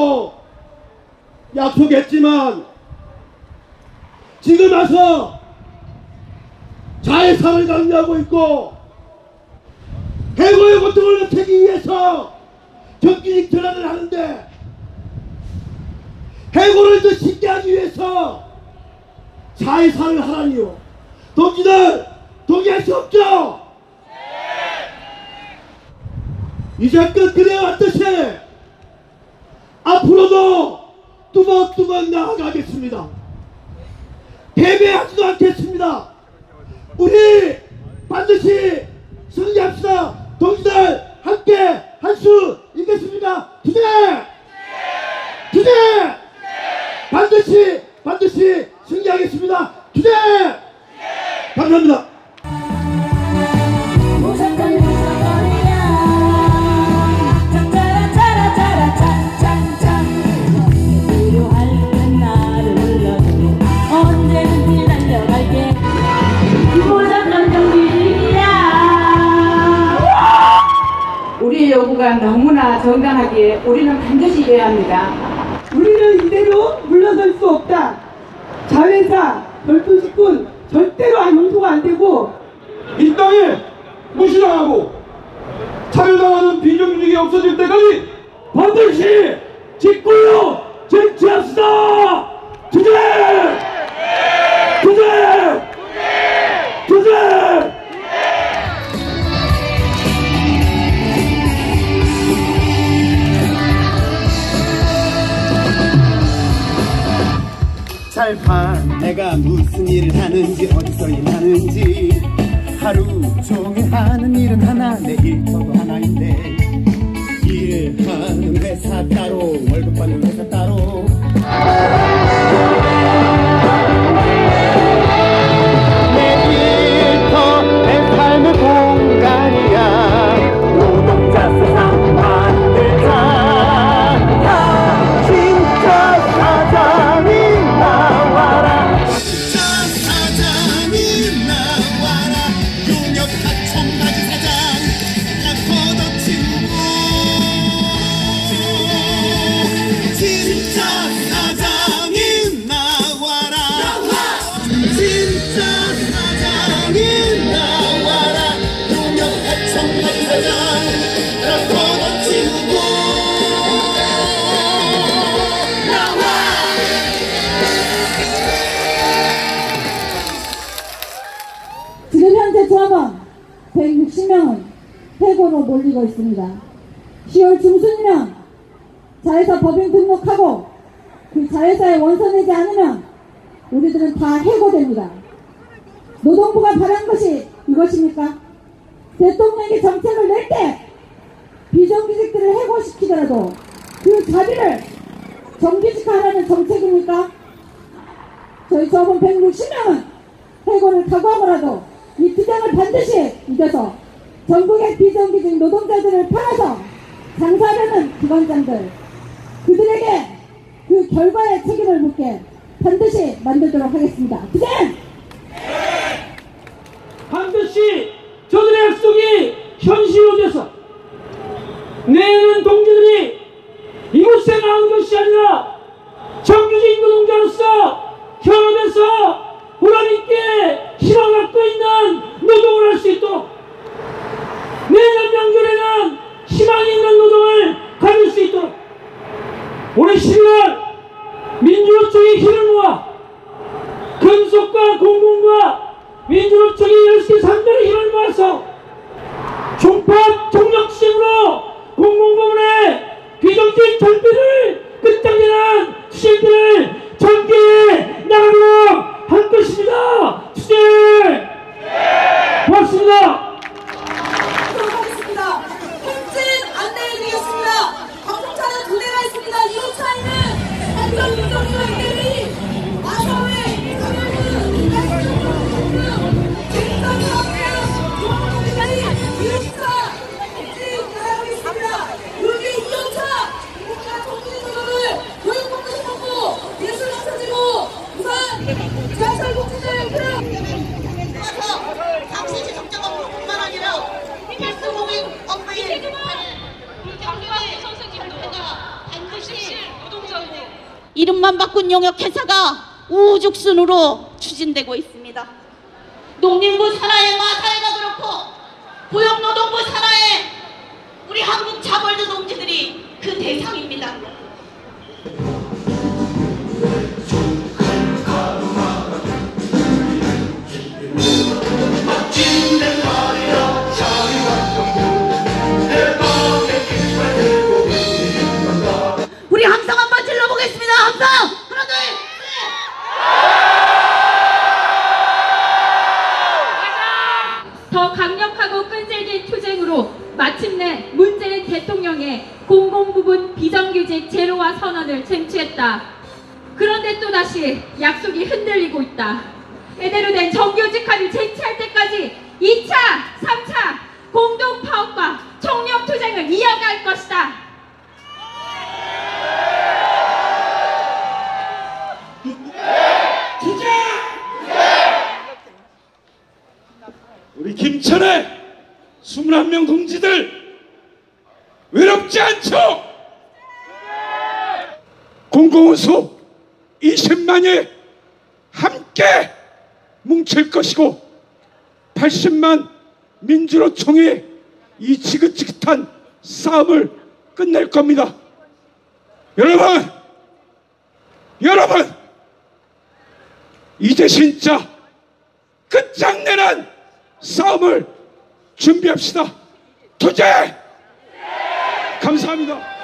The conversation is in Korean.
없애겠다고 약속했지만 지금 와서 자해사를 강요하고 있고 해고의 고통을 없애기 위해서 정규직 전환을 하는데 해고를 더 쉽게 하기 위해서 자해사를 하라니요 동지들 동의할 수 없죠? 이제껏 그래왔듯이 앞으로도 뚜벅뚜벅 나아가겠습니다. 패배하지도 않겠습니다. 우리 반드시 승리합시다. 동지들 함께 할 수 있겠습니까? 투쟁! 투쟁! 반드시 반드시 승리하겠습니다. 투쟁! 감사합니다. 우리는 반드시 해야 합니다. 우리는 이대로 물러설 수 없다. 자회사, 별도직군 절대로 안 용서가 안 되고 이 땅에 무시당하고 차별당하는 비정규직이 없어질 때까지 반드시 짓고요 쟁취합시다! 투쟁 투쟁 투쟁 잘 봐. 내가 무슨 일을 하는지 어디서 일하는지. 하루 종일 하는 일은 하나 내 일터도 하나인데. 일하는 회사 따로 월급 받는 4번 160명은 해고로 몰리고 있습니다. 10월 중순이면 자회사 법인 등록하고 그 자회사에 원서 내지 않으면 우리들은 다 해고됩니다. 노동부가 바란 것이 이것입니까? 대통령이 정책을 낼 때 비정규직들을 해고시키더라도 그 자비를 정규직화하는 정책입니까? 저희 저번 160명은 해고를 각오하더라도 이 투쟁을 반드시 이겨서 전국의 비정규직 노동자들을 팔아서 장사하려는 기관장들 그들에게 그 결과의 책임을 묻게 반드시 만들도록 하겠습니다. 투쟁! 반드시 저들의 약속이 현실화돼서 내는 동지들이 이곳에 나온 것이 아니라 정규직 노동자로서 현업에서 보람있게 희망을 갖고 있는 노동을 할 수 있도록 내년 명절에는 희망이 있는 노동을 가질 수 있도록 올해 12월 민주노총의 힘을 모아 금속과 공공과 민주노총이 10개 상들의 힘을 모아서 종합 총력심으로 공공부문의 비정규직 절필을 끝장내는 투쟁들을 전개해 나가도록 할 것입니다. 투쟁! 고맙습니다. 이름만 바꾼 용역회사가 우죽순으로 추진되고 있습니다. 농림부 산하의 마사회가 그렇고 고용노동부 산하의 우리 한국 자벌 노동지들이 그 대상입니다. 더 강력하고 끈질긴 투쟁으로 마침내 문재인 대통령의 공공부분 비정규직 제로화 선언을 쟁취했다. 그런데 또다시 약속이 흔들리고 있다. 제대로 된 정규직화를 쟁취할 때까지 2차, 3차 공동 파업과 총력 투쟁을 이어갈 것이다. 우리 김천의 21명 동지들 외롭지 않죠? 공공운수 20만이 함께 뭉칠 것이고 80만 민주노총이 이 지긋지긋한 싸움을 끝낼 겁니다. 여러분, 여러분, 이제 진짜 끝장내는 싸움을 준비합시다. 투쟁! 감사합니다.